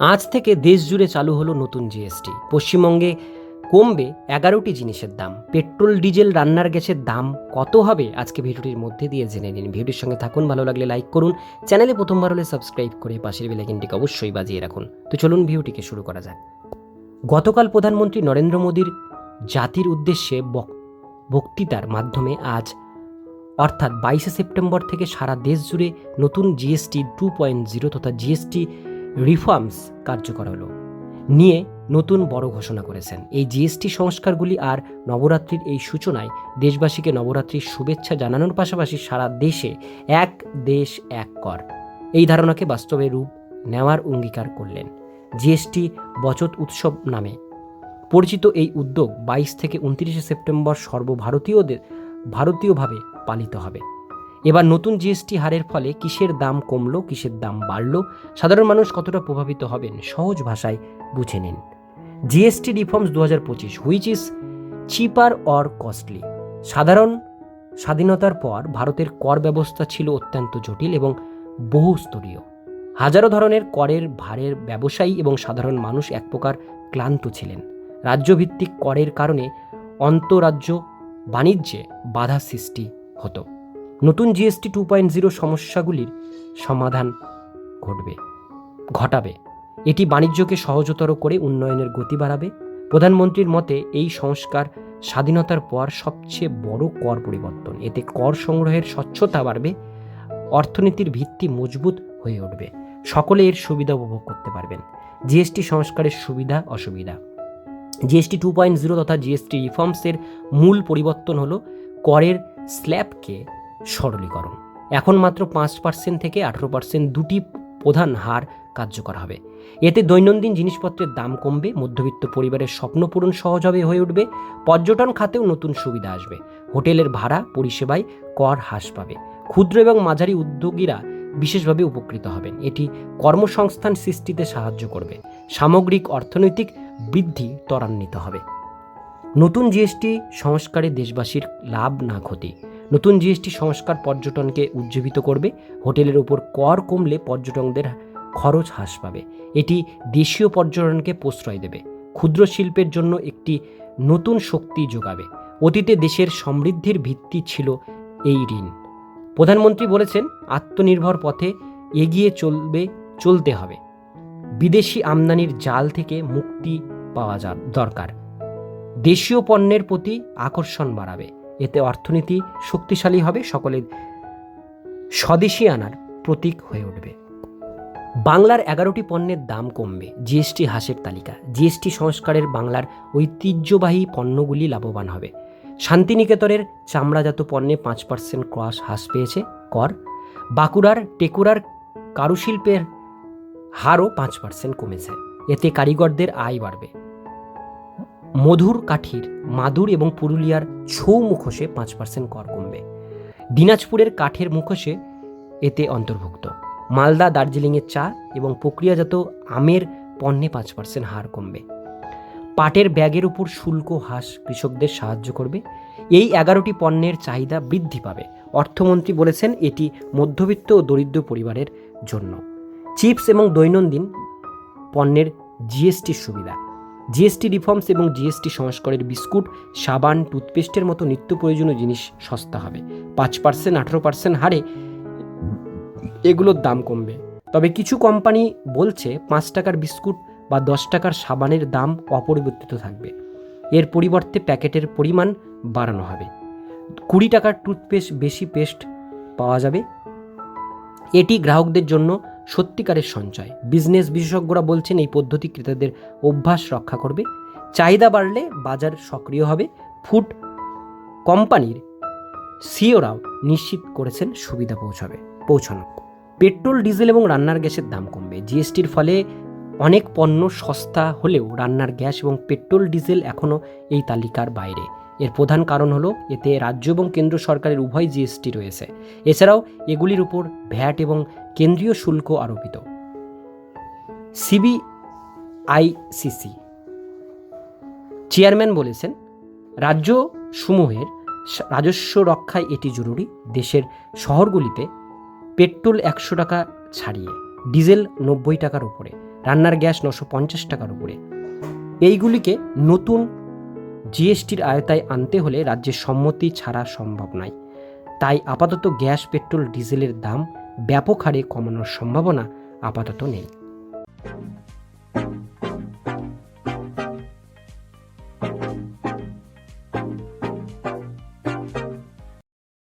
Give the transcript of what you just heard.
আজ থেকে দেশ জুড়ে চালু হলো নতুন জিএসটি পশ্চিমবঙ্গে কমবে এগারোটি জিনিসের দাম। পেট্রোল, ডিজেল, রান্নার গ্যাসের দাম কত হবে আজকে ভিডিওটির মধ্যে দিয়ে জেনে নিন। ভিডিওটির সঙ্গে থাকুন, ভালো লাগলে লাইক করুন। চ্যানেলে প্রথমবার হলে সাবস্ক্রাইব করে পাশের বেলাইকিনটিকে অবশ্যই বাজিয়ে রাখুন। তো চলুন ভিডিওটিকে শুরু করা যাক। গতকাল প্রধানমন্ত্রী নরেন্দ্র মোদীর জাতির উদ্দেশ্যে বক- বক্তৃতার মাধ্যমে আজ, অর্থাৎ বাইশে সেপ্টেম্বর থেকে সারা দেশ জুড়ে নতুন জিএসটি টু পয়েন্ট জিরো তথা জিএসটি রিফর্মস কার্যকর হলো। নিয়ে নতুন বড় ঘোষণা করেছেন। এই জিএসটি সংস্কারগুলি আর নবরাত্রির এই সূচনায় দেশবাসীকে নবরাত্রির শুভেচ্ছা জানানোর পাশাপাশি সারা দেশে এক দেশ এক কর। এই ধারণাকে বাস্তবে রূপ নেওয়ার অঙ্গীকার করলেন। জিএসটি বচত উৎসব নামে পরিচিত এই উদ্যোগ বাইশ থেকে উনত্রিশে সেপ্টেম্বর সর্বভারতীয়দের ভারতীয়ভাবে পালিত হবে। এবার নতুন জিএসটি হারের ফলে কিসের দাম কমলো, কিসের দাম বাড়লো, সাধারণ মানুষ কতটা প্রভাবিত হবেন সহজ ভাষায় বুঝে নিন। জিএসটি রিফর্মস দু হাজার পঁচিশ which is cheaper or costly সাধারণ স্বাধীনতার পর ভারতের কর ব্যবস্থা ছিল অত্যন্ত জটিল এবং বহুস্তরীয়। হাজারো ধরনের করের ভারের ব্যবসায়ী এবং সাধারণ মানুষ এক প্রকার ক্লান্ত ছিলেন। রাজ্যভিত্তিক করের কারণে অন্তরাজ্য বাণিজ্যে বাধা সৃষ্টি হতো। নতুন জিএসটি টু পয়েন্ট জিরো সমস্যাগুলির সমাধান ঘটবে, ঘটাবে। এটি বাণিজ্যকে সহজতর করে উন্নয়নের গতি বাড়াবে। প্রধানমন্ত্রীর মতে, এই সংস্কার স্বাধীনতার পর সবচেয়ে বড় কর পরিবর্তন। এতে কর সংগ্রহের স্বচ্ছতা বাড়বে, অর্থনীতির ভিত্তি মজবুত হয়ে উঠবে। সকলে এর সুবিধা উপভোগ করতে পারবেন। জিএসটি সংস্কারের সুবিধা, অসুবিধা। জিএসটি টু পয়েন্ট জিরো তথা জিএসটি রিফর্মসের মূল পরিবর্তন হলো, করের স্ল্যাবকে সরলীকরণ। এখন মাত্র পাঁচ পার্সেন্ট থেকে আঠেরো পার্সেন্ট দুটি প্রধান হার কার্যকর হবে। এতে দৈনন্দিন জিনিসপত্রের দাম কমবে, মধ্যবিত্ত পরিবারের স্বপ্ন পূরণ সহজ হবে হয়ে উঠবে, পর্যটন খাতেও নতুন সুবিধা আসবে। হোটেলের ভাড়া, পরিষেবায় কর হ্রাস পাবে। ক্ষুদ্র এবং মাঝারি উদ্যোগীরা বিশেষভাবে উপকৃত হবেন। এটি কর্মসংস্থান সৃষ্টিতে সাহায্য করবে। সামগ্রিক অর্থনৈতিক বৃদ্ধি ত্বরান্বিত হবে। নতুন জিএসটি সংস্কারে দেশবাসীর লাভ না ক্ষতি। নতুন জিএসটি সংস্কার পর্যটনকে উজ্জীবিত করবে। হোটেলের উপর কর কমলে পর্যটকদের খরচ হ্রাস পাবে। এটি দেশীয় পর্যটনকে প্রশ্রয় দেবে। ক্ষুদ্র শিল্পের জন্য একটি নতুন শক্তি যোগাবে। অতীতে দেশের সমৃদ্ধির ভিত্তি ছিল এই ঋণ। প্রধানমন্ত্রী বলেছেন, আত্মনির্ভর পথে এগিয়ে চলবে, চলতে হবে। বিদেশি আমদানির জাল থেকে মুক্তি পাওয়া যা দরকার। দেশীয় পণ্যের প্রতি আকর্ষণ বাড়াবে। এতে অর্থনীতি শক্তিশালী হবে, সকলের স্বদেশী আনার প্রতীক হয়ে উঠবে। বাংলার এগারোটি পণ্যের দাম কমবে, জিএসটি হ্রাসের তালিকা। জিএসটি সংস্কারের বাংলার ঐতিহ্যবাহী পণ্যগুলি লাভবান হবে। শান্তিনিকেতনের চামড়াজাত পণ্যে পাঁচ পার্সেন্ট ক্রস হ্রাস পেয়েছে, কর। বাঁকুড়ার টেকুরার কারুশিল্পের হারও পাঁচ পার্সেন্ট কমেছে। এতে কারিগরদের আয় বাড়বে। মধুর কাঠির, মাদুর এবং পুরুলিয়ার ছৌ মুখোশে পাঁচ পার্সেন্ট কর কমবে। দিনাজপুরের কাঠের মুখোশে এতে অন্তর্ভুক্ত। মালদা দার্জিলিংয়ের চা এবং প্রক্রিয়াজাত আমের পণ্যে পাঁচ পার্সেন্ট হার কমবে। পাটের ব্যাগের উপর শুল্ক হ্রাস কৃষকদের সাহায্য করবে। এই এগারোটি পণ্যের চাহিদা বৃদ্ধি পাবে, অর্থমন্ত্রী বলেছেন এটি মধ্যবিত্ত ও দরিদ্র পরিবারের জন্য। চিপস এবং দৈনন্দিন পণ্যের জিএসটির সুবিধা। জিএসটি রিফর্মস এবং জিএসটি সংস্কারের বিস্কুট, সাবান, টুথপেস্টের মতো নিত্য প্রয়োজনীয় জিনিস সস্তা হবে। পাঁচ পার্সেন্ট, আঠেরো পার্সেন্ট হারে এগুলোর দাম কমবে। তবে কিছু কোম্পানি বলছে পাঁচ টাকার বিস্কুট বা দশ টাকার সাবানের দাম অপরিবর্তিত থাকবে। এর পরিবর্তে প্যাকেটের পরিমাণ বাড়ানো হবে। কুড়ি টাকার টুথপেস্ট বেশি পেস্ট পাওয়া যাবে। এটি গ্রাহকদের জন্য সত্যিকারের সঞ্চয়। বিজনেস বিশেষজ্ঞরা বলছেন এই পদ্ধতি ক্রেতাদের অভ্যাস রক্ষা করবে। চাহিদা বাড়লে বাজার সক্রিয় হবে। ফুড কোম্পানির সিওরাও নিশ্চিত করেছেন সুবিধা পৌঁছাবে, পৌঁছানো। পেট্রোল, ডিজেল এবং রান্নার গ্যাসের দাম কমবে। জিএসটির ফলে অনেক পণ্য সস্তা হলেও রান্নার গ্যাস এবং পেট্রোল, ডিজেল এখনও এই তালিকার বাইরে। এর প্রধান কারণ হলো এতে রাজ্য এবং কেন্দ্র সরকারের উভয় জিএসটি রয়েছে। এছাড়াও এগুলির উপর ভ্যাট এবং কেন্দ্রীয় শুল্ক আরোপিত। সিবিআইসিসি চেয়ারম্যান বলেছেন, রাজ্য সমূহের রাজস্ব রক্ষায় এটি জরুরি, দেশের শহরগুলিতে পেট্রোল একশো টাকা ছাড়িয়ে, ডিজেল নব্বই টাকার উপরে, রান্নার গ্যাস নশো পঞ্চাশ টাকার উপরে। এইগুলিকে নতুন জিএসটির আয়তায় আনতে হলে রাজ্যের সম্মতি ছাড়া সম্ভব নয়। তাই আপাতত গ্যাস, পেট্রোল, ডিজেলের দাম ব্যাপক হারে কমানোর সম্ভাবনা আপাতত নেই।